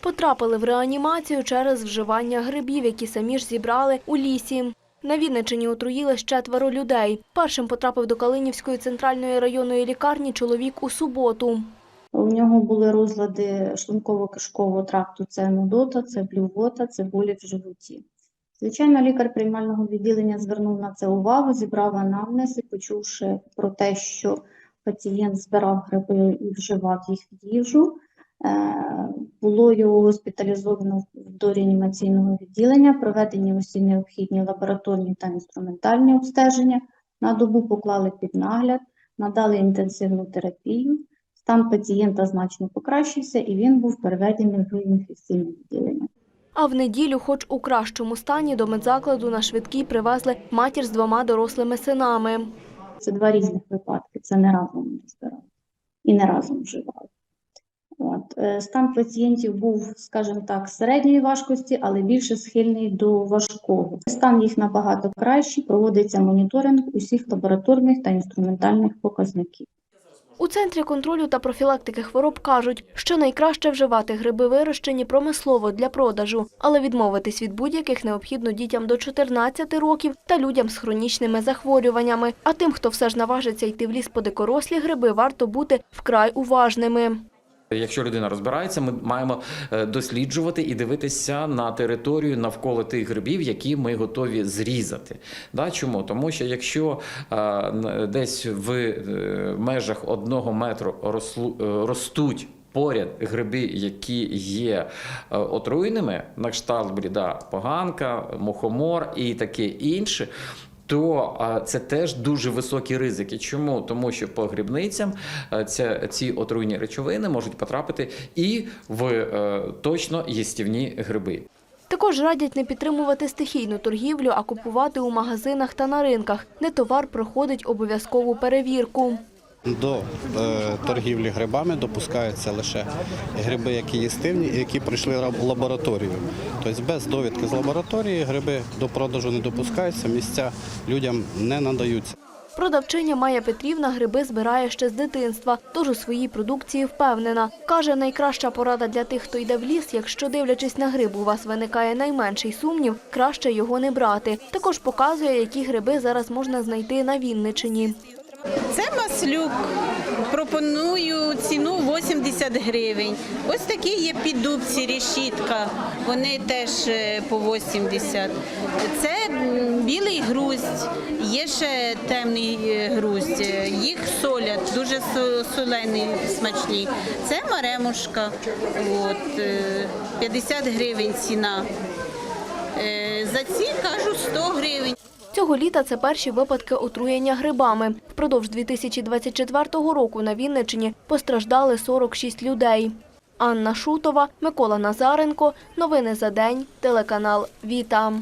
потрапили в реанімацію через вживання грибів, які самі ж зібрали у лісі. На Вінниччині отруїли ще четверо людей. Першим потрапив до Калинівської центральної районної лікарні чоловік у суботу. У нього були розлади шлунково-кишкового тракту, це нудота, це блювота, це болі в животі. Звичайно, лікар приймального відділення звернув на це увагу, зібрав анамнез почувши про те, що пацієнт збирав гриби і вживав їх в їжу, було його госпіталізовано до реанімаційного відділення, проведені усі необхідні лабораторні та інструментальні обстеження, на добу поклали під нагляд, надали інтенсивну терапію. Стан пацієнта значно покращився, і він був переведений в інфекційне відділення. А в неділю, хоч у кращому стані, до медзакладу на швидкій привезли матір з двома дорослими синами. Це два різних випадки. Це не разом збирали і не разом вживали. Е, Стан пацієнтів був, скажімо так, середньої важкості, але більше схильний до важкого. Стан їх набагато кращий, проводиться моніторинг усіх лабораторних та інструментальних показників. У центрі контролю та профілактики хвороб кажуть, що найкраще вживати гриби вирощені промислово для продажу, але відмовитись від будь-яких необхідно дітям до 14 років та людям з хронічними захворюваннями. А тим, хто все ж наважиться йти в ліс по дикорослі гриби, варто бути вкрай уважними. Якщо людина розбирається, ми маємо е, досліджувати і дивитися на територію навколо тих грибів, які ми готові зрізати. Чому? Тому що якщо е, десь в е, межах одного метру ростуть. Поряд гриби, які є отруйними, на кшталт бріда, поганка, мухомор і таке інше, то це теж дуже високі ризики. Чому? Тому що по грибницям е, ця, ці отруйні речовини можуть потрапити і в е, точно їстівні гриби. Також радять не підтримувати стихійну торгівлю, а купувати у магазинах та на ринках, де товар проходить обов'язкову перевірку. До е, торгівлі грибами допускаються лише гриби, які їстивні і які пройшли лабораторію. Тобто без довідки з лабораторії гриби до продажу не допускаються, місця людям не надаються. Продавчиня Майя Петрівна гриби збирає ще з дитинства, тож у своїй продукції впевнена. Каже, найкраща порада для тих, хто йде в ліс, якщо дивлячись на гриб, у вас виникає найменший сумнів, краще його не брати. Також показує, які гриби зараз можна знайти на Вінничині. Це маслюк. Пропоную ціну 80 гривень. Ось такі є піддубці, решітка. Вони теж е, по 80. Це білий груздь, є ще темний е, груздь. Е, Їх солять, дуже со- солені, смачні. Це маремушка. От, е, 50 гривень ціна. За ці кажу 100 гривень. Цього літа це перші випадки отруєння грибами. Впродовж 2024 року на Вінничині постраждали 46 людей. Анна Шутова, Микола Назаренко. Новини за день. Телеканал Віта.